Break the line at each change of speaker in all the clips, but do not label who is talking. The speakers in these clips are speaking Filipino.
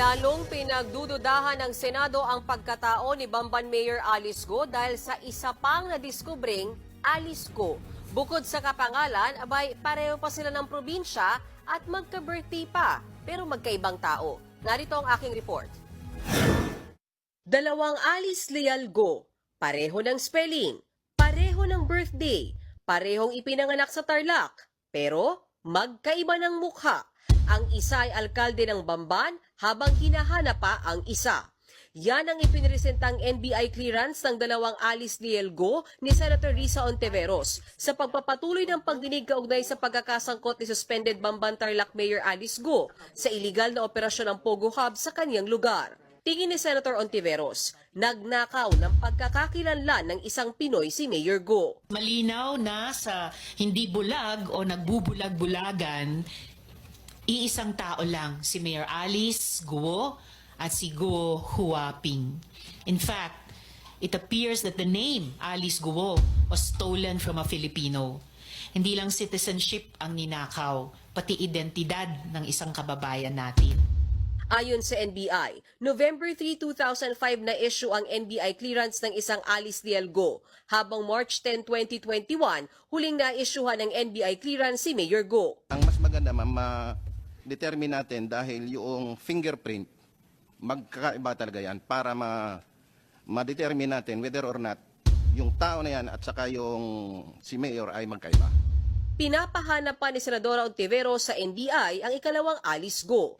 Lalong pinagdududahan ng Senado ang pagkatao ni Bamban Mayor Alice Go dahil sa isa pang nadiskubring Alice Go. Bukod sa kapangalan, abay pareho pa sila ng probinsya at magka-birthday pa, pero magkaibang tao. Narito ang aking report. Dalawang Alice Leal Go, pareho ng spelling, pareho ng birthday, parehong ipinanganak sa Tarlac, pero magkaiba ng mukha. Ang isa ay alkalde ng Bamban habang hinahanap pa ang isa. Yan ang ipinresentang NBI clearance ng dalawang Alice Leal Go ni Senator Risa Ontiveros sa pagpapatuloy ng pagdinig kaugnay sa pagkakasangkot ni suspended Bamban Tarlac Mayor Alice Go sa iligal na operasyon ng Pogo Hub sa kanyang lugar. Tingin ni Senator Ontiveros, nagnakaw ng pagkakakilanlan ng isang Pinoy si Mayor Go.
Malinaw na sa hindi bulag o nagbubulag-bulagan, iisang tao lang, si Mayor Alice Guo at si Guo Huaping. In fact, it appears that the name Alice Guo was stolen from a Filipino. Hindi lang citizenship ang ninakaw, pati identidad ng isang kababayan natin.
Ayon sa NBI, November 3, 2005 na issue ang NBI clearance ng isang Alice Go, habang March 10, 2021, huling na-issuehan ng NBI clearance si Mayor Go.
Ang mas maganda ma'am, ma-determine natin dahil yung fingerprint, magkakaiba talaga yan para ma- ma-determine natin whether or not yung tao na yan at saka yung si Mayor ay magkaiba.
Pinapahanap pa ni Senadora Ontiveros sa NBI ang ikalawang Alice Go.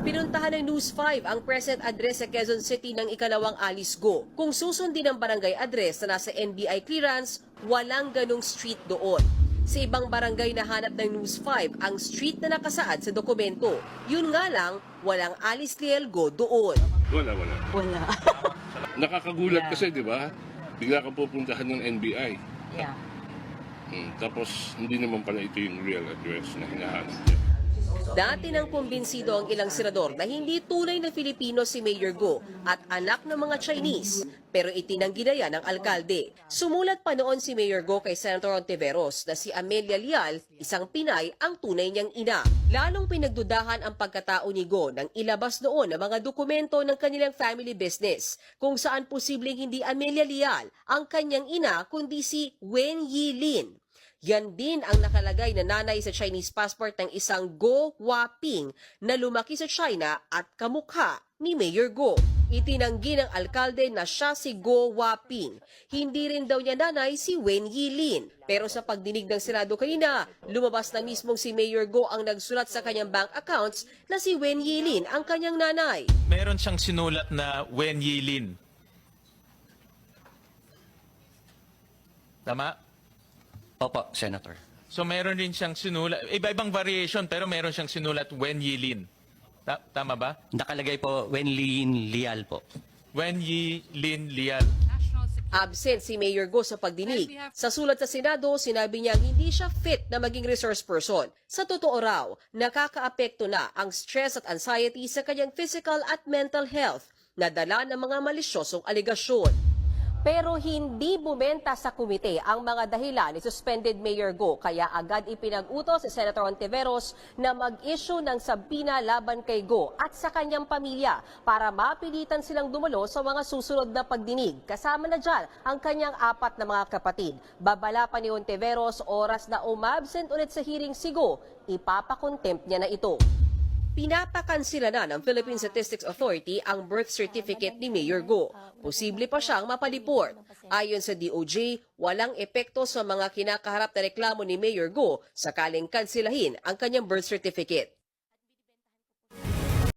Pinuntahan ng News 5 ang present address sa Quezon City ng ikalawang Alice Go. Kung susundin ang barangay address na nasa NBI clearance, walang ganong street doon. Sa ibang barangay na hanap ng News 5 ang street na nakasaad sa dokumento. Yun nga lang, walang Alice Liel Go doon.
Wala, wala.
Wala.
Nakakagulat
Yeah.
kasi, di ba? Bigla kang pupuntahan ng NBI.
yeah.
Hmm, tapos, hindi naman pala ito yung real address na hinahanap niya.
Dati nang kumbinsido ang ilang senador na hindi tunay na Filipino si Mayor Go at anak ng mga Chinese, pero itinanggi na yan ng alkalde. Sumulat pa noon si Mayor Go kay Senator Ontiveros na si Amelia Lial, isang Pinay, ang tunay niyang ina. Lalong pinagdudahan ang pagkatao ni Go nang ilabas noon ang mga dokumento ng kanilang family business, kung saan posibleng hindi Amelia Lial ang kanyang ina kundi si Wen Yilin. Yan din ang nakalagay na nanay sa Chinese passport ng isang Go Waping na lumaki sa China at kamukha ni Mayor Go. Itinanggi ng alkalde na siya si Go Waping. Hindi rin daw niya nanay si Wen Yilin. Pero sa pagdinig ng Senado kanina, lumabas na mismong si Mayor Go ang nagsulat sa kanyang bank accounts na si Wen Yilin ang kanyang nanay.
meron siyang sinulat na Wen Yilin. Tama?
Opo, Senator.
So meron din siyang sinulat, iba-ibang variation pero meron siyang sinulat Wen Yilin. Ta- tama ba?
Nakalagay po Wenlin Lial po.
Wen Yilin Lial.
Absent si Mayor Go sa pagdinig. Sa sulat sa Senado, sinabi niya hindi siya fit na maging resource person. Sa totoo raw, nakakaapekto na ang stress at anxiety sa kanyang physical at mental health na dala ng mga malisyosong aligasyon. Pero hindi bumenta sa komite ang mga dahilan ni suspended Mayor Go kaya agad ipinag-utos si Senator Ontiveros na mag-issue ng sabina laban kay Go at sa kanyang pamilya para mapilitan silang dumalo sa mga susunod na pagdinig. Kasama na dyan ang kanyang apat na mga kapatid. Babala pa ni Ontiveros oras na umabsent ulit sa hearing si Go, ipapakontempt niya na ito. Pinapakansila na ng Philippine Statistics Authority ang birth certificate ni Mayor Go. Posible pa siyang mapaliport. Ayon sa DOJ, walang epekto sa mga kinakaharap na reklamo ni Mayor Go sakaling kansilahin ang kanyang birth certificate.